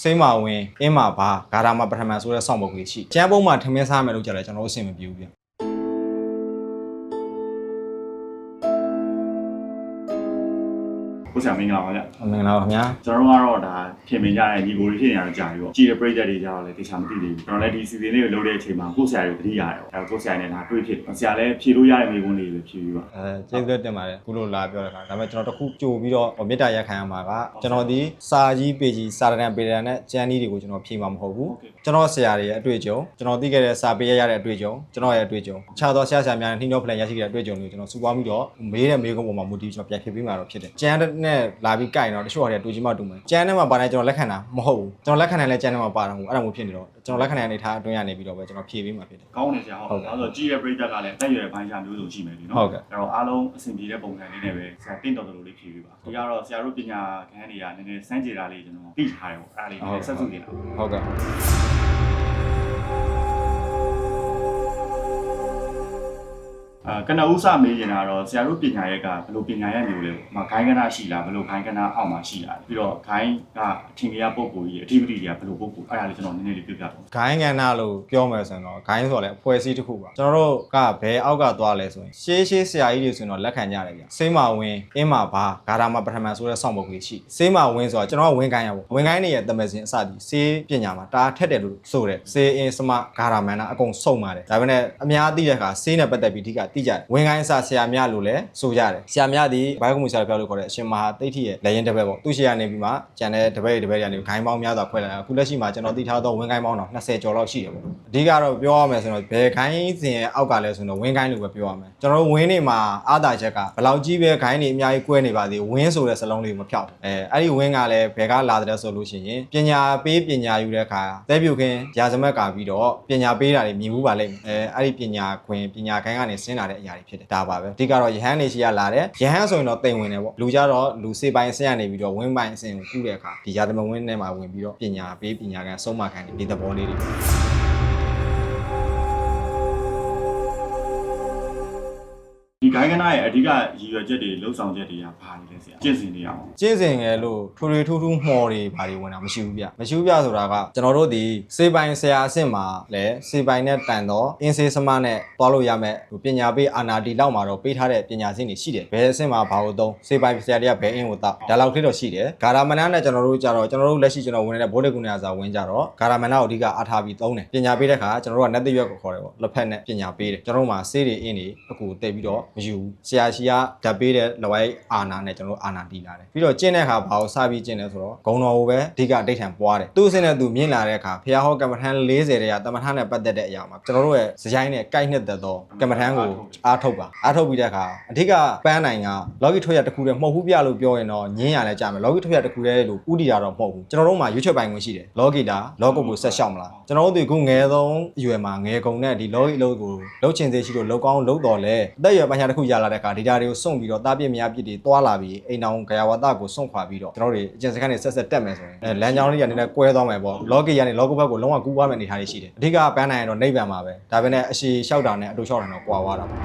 စိမ့်မာဝင်အင်းမာဘာဂါရာမပထမန်ဆိုတဲ့စောင့်ပုတ်ကလေးရှိကျန်းပုံးမှာထမင်းစားမယ်လို့ကြတယ်ကျွန်တော်တို့အဆင်မပြေဘူးဗျ ကိုဆရာမင်္ဂလာပါဗျမင်္ဂလာပါခင်ဗျာကျွန်တော်တို့ကတော့ဒါပြင်ပင်ကြတဲ့ညီကိုတွေဖြစ်နေရတော့ကြာပြီပေါ့ကြည်တဲ့ပရိသတ်တွေကြတော့လည်းတေချာမသိသေးဘူးကျွန်တော်လည်းဒီစီစဉ်လေးကိုလုပ်တဲ့အချိန်မှာကိုဆရာတွေတတိရတယ်ပေါ့အဲကိုဆရာနဲ့ဒါတွေ့ဖြစ်ဆရာလည်းဖြေလို့ရတဲ့မိကုန်းလေးပဲဖြေပြီးပါအဲကျေးဇူးတင်ပါတယ်ခုလိုလာပြောတဲ့ခါဒါပေမဲ့ကျွန်တော်တခုကြိုပြီးတော့မေတ္တာရက်ခံရမှာကကျွန်တော်ဒီစာကြီးပေကြီးစာရန်ပေရန်နဲ့ကျန်းဒီတွေကိုကျွန်တော်ဖြေမှာမဟုတ်ဘူးကျွန်တော်ဆရာတွေရဲ့အတွေ့အကြုံကျွန်တော်သိခဲ့တဲ့စာပေရရတဲ့အတွေ့အကြုံကျွန်တော်ရဲ့အတွေ့အကြုံခြားသောဆရာဆရာများနဲ့နှီးနှောဖလန်ရရှိခဲ့တဲ့အတွေ့အကြုံတွေကိုကျွန်တော်စုပေါင်းပြီးတော့မေးတဲ့မေးခွန်းပေါ်မှာမူတည်ပြီးကျွန်တော်ပြန်ဖြေပေးမှာတော့ဖြစ်တယ်ကျန်းနဲ့လာပြီးကြိုင်တော့တချို့ဟာတွေတူချင်းမှတူမယ်ကျန်းနဲ့မှပါတိုင်းကျွန်တော်လက်ခံတာမဟုတ်ဘူးကျွန်တော်လက်ခံတယ်လဲကျန်းနဲ့မှပါတာမဟုတ်ဘူးအဲ့ဒါမျိုးဖြစ်နေတော့ကျွန်တော်လက်ခံတဲ့အနေထားအတွင်းရနေပြီးတော့ပဲကျွန်တော်ဖြေပေးမှာဖြစ်တယ် ကောင်းတယ်ဆရာဟုတ်ဒါဆိုကြည်တဲ့ပရိသတ်ကလည်းတက်ရွယ်ပိုင်းခြားမျိုးစုံရှိမယ်ဒီနော်ဟုတ်ကဲ့ အဲ့တော့အားလုံးအဆင်ပြေတဲ့ပုံစံလေးနဲ့ပဲဆရာတင့်တော်တော်လေးဖြေပြီးပါဒီကတော့ဆရာတို့ပညာခန်းတွေကနည်းနည်းစမ်းကြတာလေးကျွန်တော်သိထားတယ်ပေါ့အဲ့ဒါလေးနည်းနည်းဆက်စုနေတာဟုတ်ကဲ့ ကနဦးစမေးနေတာတော့ဆရာတို့ပညာရက်ကဘယ်လိုပညာရက်မျိုးလဲပေါ့။မခိုင်းကနာရှိလားဘယ်လိုခိုင်းကနာအောက်မှာရှိလားပြီးတော့ခိုင်းကအထင်ကြီးပုံကိုကြီးအထီးပတိတွေကဘယ်လိုပုံကိုအဲ့ဒါလေးကျွန်တော်နည်းနည်းလေးပြပြပါဦးဂိုင်းကဏ္ဍလို့ပြောမယ်ဆိုရင်တော့ဂိုင်းဆိုတော့လည်းအဖွဲ့အစည်းတစ်ခုပါကျွန်တော်တို့ကဘယ်အောက်ကသွားလဲဆိုရင်ရှေးရှေးဆရာကြီးတွေဆိုရင်တော့လက်ခံကြတယ်ဗျစိမ့်မာဝင်အင်းမာဘာဂါရာမပထမန်ဆိုတဲ့စောင့်ပုတ်ကလေးရှိစိမ့်မာဝင်ဆိုတော့ကျွန်တော်ကဝင်ကိုင်းရပေါ့ဝင်ကိုင်းနေရဲ့တမစင်အစသည်စေးပညာမှာတားထက်တယ်လို့ဆိုတယ်စေးအင်းစမဂါရာမန်နာအကုန်စုံပါတယ်ဒါပေမဲ့အများသိတဲ့အခါစေးနဲ့ပတ်သက်ပြီးအဓိကသိကြတယ်ဝင်ကိုင်းစဆရာများလို့လည်းဆိုကြတယ်ဆရာများသည်ဘိုင်းကွန်မူဆရာပြောလို့ခေါ်တဲ့အရှင်မဟာတိဋ္ဌိရဲ့လက်ရင်တစ်ဘက်ပေါ့သူရှိရနေပြီးမှကျန်တဲ့တစ်ဘက်တစ်ဘက်တွေကနေဂိုင်းပေါင်းများစွာခွဲလာတာအခုလက်ရှိမှာကျွန်တော်သိထားသောဝင်ကိုင်းပေါင်းတော့20ကျော်လောက်ရှိတယ်ပေါ့အဓိကတော့ပြောရမယ်ဆိုတော့ဘယ်ဂိုင်းစဉ်ရဲ့အောက်ကလဲဆိုတော့ဝင်ကိုင်းလို့ပဲပြောရမယ်ကျွန်တော်တို့ဝင်းနေမှာအာသာချက်ကဘယ်လောက်ကြီးပဲဂိုင်းတွေအများကြီးကွဲနေပါသေးဝင်းဆိုတဲ့စလုံးလေးကိုမဖြောက်ဘူးအဲအဲ့ဒီဝင်းကလည်းဘယ်ကလာတယ်ဆိုလို့ရှိရင်ပညာပေးပညာယူတဲ့အခါသဲပြုခင်းရာဇမက်ကပြီးတော့ပညာပေးတာတွေမြင်မှုပါလိမ့်မယ်အဲအဲ့ဒီပညာခွင်ပညာခိုင်းကနေဆင်းလာတဲ့အရာတွေဖြစ်တယ်ဒါပါပဲအဓိကတော့ယဟန်နေရှိရလာတယ်ယဟန်ဆိုရင်တော့တိမ်ဝင်တယ်ပေါ့လူကြတော့လူစေပိုင်းဆင်းရနေပြီးတော့ဝင်းပိုင်းအဆင်ကိုကူးတဲ့အခါဒီရာဇမဝင်းထဲမှာဝင်ပြီးတော့ပညာပေးပညာကန်ဆုံးမခံတယ်ဒီသဘောလေးတွေ ဒီဂိုင်းကနာရဲ့အဓိကရည်ရွယ်ချက်တွေလှုပ်ဆောင်ချက်တွေကဘာတွေလဲဆရာကျင့်စဉ်နေအောင်ကျင့်စဉ်ငယ်လို့ထူထူထူးထူးမှော်တွေဘာတွေဝင်တာမရှိဘူးဗျမရှိဘူးဗျဆိုတာကကျွန်တော်တို့ဒီစေပိုင်ဆရာအဆင့်မှာလည်းစေပိုင်နဲ့တန်တော့အင်းစေးစမနဲ့တွားလို့ရမယ်ဟိုပညာပေးအာနာတီလောက်မှာတော့ပေးထားတဲ့ပညာစဉ်တွေရှိတယ်ဘယ်အဆင့်မှာဘာလို့သုံးစေပိုင်ဆရာတွေကဘယ်အင်းကိုတောက်ဒါလောက်ထိတော့ရှိတယ်ဂါရာမဏနဲ့ကျွန်တော်တို့ကြတော့ကျွန်တော်တို့လက်ရှိကျွန်တော်ဝင်နေတဲ့ဘိုးလေးကုဏ္ဏစာဝင်ကြတော့ဂါရာမဏကိုအဓိကအားထားပြီးသုံးတယ်ပညာပေးတဲ့ခါကျွန်တော်တို့ကနတ်သိရွက်ကိုခေါ်တယ်ပေါ့လက်ဖက်နဲ့ပညာပေးတယ်ကျွန်တော်တို့မှာစေးတွေအင်းတွေအကူတိတ်ပြီးတော့မယူဘူးဆရာရှိကဓာတ်ပေးတဲ့လဝိုင်းအာနာနဲ့ကျွန်တော်တို့အာနာတီလာတယ်ပြီးတော့ကျင့်တဲ့ခါဘာကိုစပြီးကျင့်လဲဆိုတော့ဂုံတော်ကိုပဲအဓိကအဋိဌံပွားတယ်သူ့အစင်းနဲ့သူမြင့်လာတဲ့အခါဖះဟောကမ္မထန်40တဲ့ကတမထန်နဲ့ပတ်သက်တဲ့အရာမှာကျွန်တော်တို့ရဲ့ဇယိုင်းနဲ့ကိုက်နှစ်သက်သောကမ္မထန်ကိုအားထုတ်ပါအားထုတ်ပြီးတဲ့အခါအဓိကပန်းနိုင်ကလော်ဂီထွက်ရတစ်ခုတည်းမှုတ်ဘူးပြလို့ပြောရင်တော့ညင်းရလဲကြမယ်လော်ဂီထွက်ရတစ်ခုတည်းလို့ဥတီတာတော့မဟုတ်ဘူးကျွန်တော်တို့မှာရွေးချယ်ပိုင်ခွင့်ရှိတယ်လော်ဂီတာလောကုတ်ကိုဆက်ရှောက်မလားကျွန်တော်တို့ဒီခုငယ်ဆုံးအရွယ်မှာငယ်ကုန်တဲ့ဒီလော်ဂီလို့ကိုလှုပ်ချင်သေးရှိလို့လှုပ်ကောင်းလှုပ်တော်လဲအသက်အရွယ်ပိုင်းခြားတစ်ခုရလာတဲ့အခါဒီတာတွေကိုစွန့်ပြီးတော့တာပြည့်မြားပြည့်တွေတွာလာပြီးအိမ်အောင်ဂယဝတကိုစွန့်ခွာပြီးတော့ကျွန်တော်တို့အကျင့်စခန်းတွေဆက်ဆက်တက်မယ်ဆိုရင်အဲလမ်းကြောင်းလေးကနေလည်းကွဲသွားမယ်ပေါ့လော်ဂီကနေလောကုတ်ဘက်ကိုလုံးဝကူးသွားမယ့်အနေအထားတွေရှိတယ်အဓိကပန်းနိုင်ရတော့နိဗ္ဗာန်မှာပဲဒါပဲနဲ့အရှိလျှောက်တာနဲ့အတူလျှောက်တာတော့ကွာသွားတာပေါ့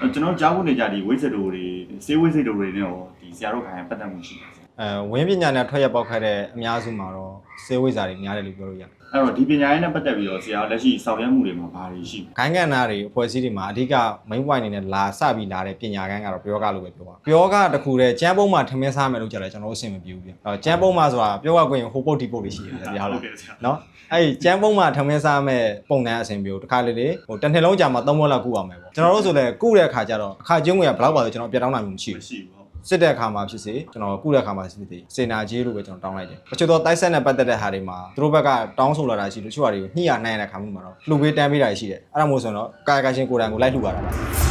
အဲ့ကျွန်တော်ကြားဖို့နေကြဒီဝိဇ္ဇတိုတွေစေးဝိဇ္ဇတိုတွေနဲ့ရောဒီဆရာတို့ခိုင်းပတ်သက်မှုရှိတယ်ဆရာ အဲဝင်းပညာနဲ့ထွက်ရပေါက်ခတ်တဲ့အများစုမှာတော့စေဝိဇ္ဇာတွေများတယ်လို့ပြောလို့ရတယ်အဲ့တော့ဒီပညာရေးနဲ့ပတ်သက်ပြီးတော့ဆရာလက်ရှိဆောင်ရွက်မှုတွေမှာဘာတွေရှိလဲ။ခိုင်းကဏ္ဍတွေအဖွဲ့အစည်းတွေမှာအဓိက main point အနေနဲ့လာစပြီးလာတဲ့ပညာကန်းကတော့ပြောကလို့ပဲပြောပါ။ပြောကတစ်ခုတည်းကျန်းပုံးမှာထမင်းစားမယ်လို့ကြတယ်ကျွန်တော်တို့အဆင်မပြေဘူးပြ။အဲကျန်းပုံးမှာဆိုတာပြောရခွင့်ဟိုပုတ်ဒီပုတ်တွေရှိတယ်ဗျာဟုတ်လားကဲ့ဆရာ။နော်။အဲ့ဒီကျန်းပုံးမှာထမင်းစားမယ်ပုံစံအဆင်ပြေဘူးတစ်ခါလေလေဟိုတစ်နှစ်လုံးကြာမှသုံးဘွက်လောက်ကုအောင်မယ်ပေါ့။ကျွန်တော်တို့ဆိုလည်းကုတဲ့အခါကျတော့အခါကျုံးငွေကဘယ်လောက်ပါလဲကျွန်တော်ပြတ်တောင်းနိုင်မှုမရှိဘူးမရှိဘူးဟုတ် စစ်တဲ့အခါမှာဖြစ်စေကျွန်တော်ကုတဲ့အခါမှာဖြစ်စေစေနာကြီးလို့ပဲကျွန်တော်တောင်းလိုက်တယ်။တချို့တော့တိုက်ဆက်နဲ့ပတ်သက်တဲ့ဟာတွေမှာသူတို့ဘက်ကတောင်းဆိုလာတာရှိလို့တချို့ဟာတွေကိုညှိရနိုင်ရတဲ့ခါမှုမှာတော့လှူပေးတန်းပေးတာရှိတယ်။အဲ့ဒါမို့ဆိုတော့ကာယကရှင်ကိုယ်တိုင်ကိုလိုက်လှူရတာပါ။